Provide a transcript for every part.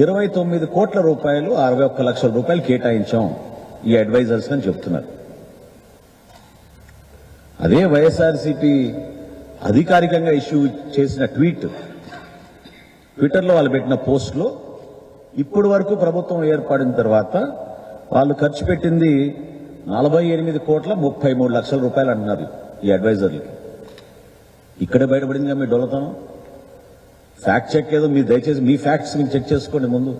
ఇరవై తొమ్మిది కోట్ల రూపాయలు అరవై ఒక్క లక్షల రూపాయలు కేటాయించాం. ఈ అడ్వైజర్స్ అని చెప్తున్నారు. అదే వైఎస్ఆర్సీపీ అధికారికంగా ఇష్యూ చేసిన ట్వీట్ ట్విట్టర్లో వాళ్ళు పెట్టిన పోస్ట్లో ఇప్పటి వరకు ప్రభుత్వం ఏర్పడిన తర్వాత వాళ్ళు ఖర్చు పెట్టింది నలభై ఎనిమిది కోట్ల ముప్పై మూడు లక్షల రూపాయలు అంటున్నారు ఈ అడ్వైజర్లు ఇక్కడే బయటపడిందిగా మీ డొలతనం ఫ్యాక్ట్ చెక్ ఏదో మీరు దయచేసి మీ ఫ్యాక్ట్స్ మీరు చెక్ చేసుకోండి ముందు.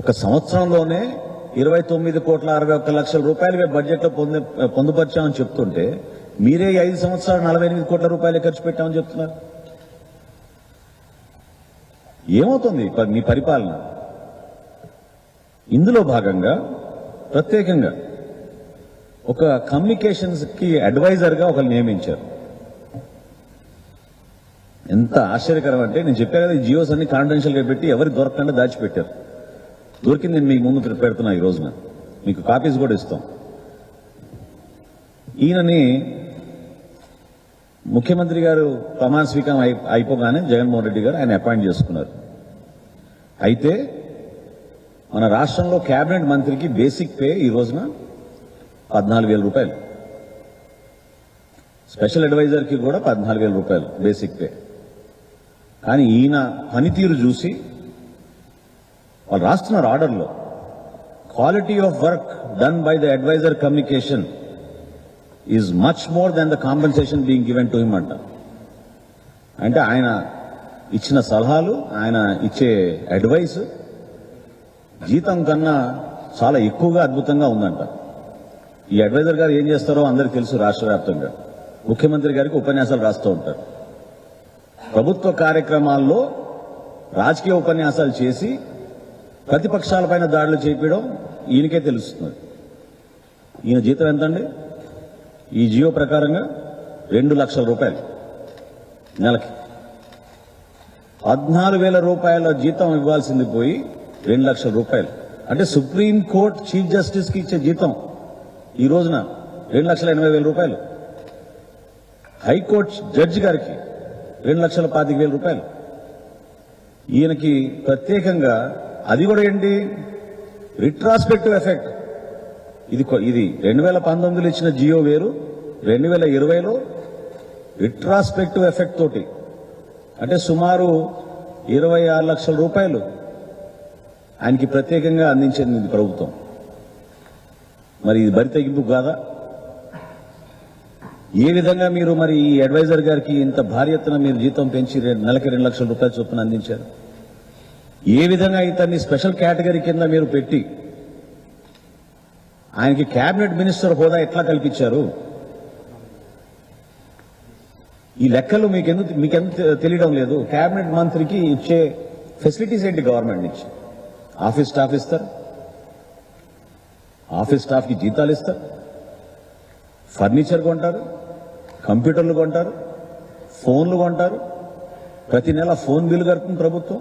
ఒక సంవత్సరంలోనే ఇరవై తొమ్మిది కోట్ల అరవై ఒక్క లక్షల రూపాయలు మేము బడ్జెట్లో పొంది పొందుపరిచామని చెప్తుంటే మీరే ఐదు సంవత్సరాలు నలభై ఎనిమిది కోట్ల రూపాయలు ఖర్చు పెట్టామని చెప్తున్నారు. ఏమవుతుంది మీ పరిపాలన? ఇందులో భాగంగా ప్రత్యేకంగా ఒక కమ్యూనికేషన్స్కి అడ్వైజర్గా ఒకరు నియమించారు. ఎంత ఆశ్చర్యకరం అంటే నేను చెప్పా కదా ఈ జియోస్ అన్ని కాన్ఫిడెన్షియల్గా పెట్టి ఎవరి దొరకకుండా దాచిపెట్టారు. దొరికింది నేను మీకు ముందు పెడుతున్నా ఈ రోజున. మీకు కాపీస్ కూడా ఇస్తాం. ఈయనని ముఖ్యమంత్రి గారు ప్రమాణ స్వీకారం అయి- అయిపోగానే జగన్మోహన్ రెడ్డి గారు ఆయన అపాయింట్ చేసుకున్నారు. అయితే మన రాష్ట్రంలో కేబినెట్ మంత్రికి బేసిక్ పే ఈ రోజున పద్నాలుగు వేల రూపాయలు. స్పెషల్ అడ్వైజర్కి కూడా పద్నాలుగు వేల రూపాయలు బేసిక్ పే కానీ ఈయన పనితీరు చూసి వాళ్ళు రాస్తున్నారు ఆర్డర్లో. Quality of work done by the advisor communication is much more than the compensation being given to him అంట. అంటే ఆయన ఇచ్చిన సలహాలు ఆయన ఇచ్చే అడ్వైస్ జీతం కన్నా చాలా ఎక్కువగా అద్భుతంగా ఉందంట. ఈ అడ్వైజర్ గారు ఏం చేస్తారో అందరికీ తెలుసు రాష్ట్ర వ్యాప్తంగా. ముఖ్యమంత్రి గారికి ఉపన్యాసాలు రాస్తూ ఉంటారు. ప్రభుత్వ కార్యక్రమాల్లో రాజకీయ ఉపన్యాసాలు చేసి ప్రతిపక్షాలపైన దాడులు చేపించడం ఈయనకే తెలుస్తుంది. ఈయన జీతం ఎంతండి? ఈ జియో ప్రకారంగా రెండు లక్షల రూపాయలు నెలకి. పద్నాలుగు వేల రూపాయల జీతం ఇవ్వాల్సింది పోయి రెండు లక్షల రూపాయలు. అంటే సుప్రీంకోర్టు చీఫ్ జస్టిస్కి ఇచ్చే జీతం ఈ రోజున రెండు లక్షల ఎనభై వేల రూపాయలు. హైకోర్టు జడ్జి గారికి రెండు లక్షల పాతిక వేల రూపాయలు. ఈయనకి ప్రత్యేకంగా అది కూడా ఏంటి? రిట్రాస్పెక్టివ్ ఎఫెక్ట్ ఇది కొ- ఇది రెండు వేల పంతొమ్మిదిలో ఇచ్చిన జియో వేరు రెండు వేల ఇరవైలో రిట్రాస్పెక్టివ్ ఎఫెక్ట్ తోటి. అంటే సుమారు ఇరవై ఆరు లక్షల రూపాయలు ఆయనకి ప్రత్యేకంగా అందించింది ఇది ప్రభుత్వం. మరి ఇది బరి తెగింపు కాదా? ఏ విధంగా మీరు మరి ఈ అడ్వైజర్ గారికి ఇంత భారీ ఎత్తున మీరు జీతం పెంచి రెండు- నెలకి రెండు లక్షల రూపాయల చొప్పున అందించారు? ఏ విధంగా ఇతన్ని స్పెషల్ కేటగిరీ కింద మీరు పెట్టి ఆయనకి కేబినెట్ మినిస్టర్ హోదా ఎట్లా కల్పించారు? ఈ లెక్కలు మీకు ఎందుకు మీకు తెలియడం లేదు. కేబినెట్ మంత్రికి ఇచ్చే ఫెసిలిటీస్ ఏంటి గవర్నమెంట్ నుంచి ఆఫీస్ స్టాఫ్ ఇస్తారు? ఆఫీస్ స్టాఫ్కి జీతాలు ఇస్తారు? ఫర్నిచర్ కొంటారు? కంప్యూటర్లు కొంటారు ఫోన్లు కొంటారు. ప్రతి నెల ఫోన్ బిల్లు కడుతుంది ప్రభుత్వం.